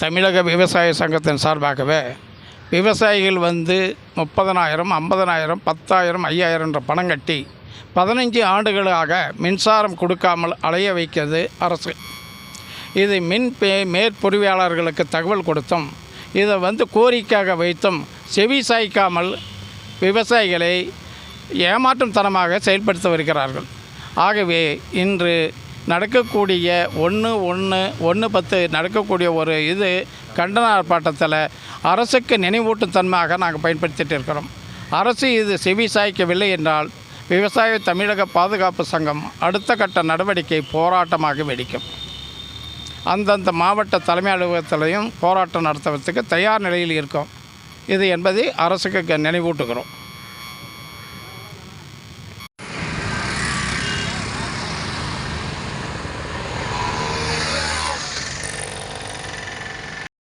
தமிழக விவசாய சங்கத்தின் சார்பாகவே விவசாயிகள் வந்து முப்பதனாயிரம் ஐம்பதனாயிரம் பத்தாயிரம் ஐயாயிரம்ன்ற பணம் கட்டி பதினஞ்சு ஆண்டுகளாக மின்சாரம் கொடுக்காமல் அலைய வைக்கிறது அரசு. இது மின் பே மேற்பொறியாளர்களுக்கு தகவல் கொடுத்தும் இதை வந்து கோரிக்கையாக வைத்தும் செவி சாய்க்காமல் விவசாயிகளை ஏமாற்றும் தனமாக செயல்படுத்தி வருகிறார்கள். ஆகவே இன்று நடக்கக்கூடிய ஒன்று ஒன்று ஒன்று பத்து நடக்கக்கூடிய ஒரு இது கண்டன ஆர்ப்பாட்டத்தில் அரசுக்கு நினைவூட்டும் தன்மையாக நாங்கள் பயன்படுத்திட்டு இருக்கிறோம். அரசு இது செவி சாய்க்கவில்லை என்றால் விவசாய தமிழக பாதுகாப்பு சங்கம் அடுத்த கட்ட நடவடிக்கை போராட்டமாக வெடிக்கும். அந்தந்த மாவட்ட தலைமை அலுவலகத்திலையும் போராட்டம் நடத்துவதற்கு தயார் நிலையில் இருக்கும். இது என்பதை அரசுக்கு நினைவூட்டுகிறோம்.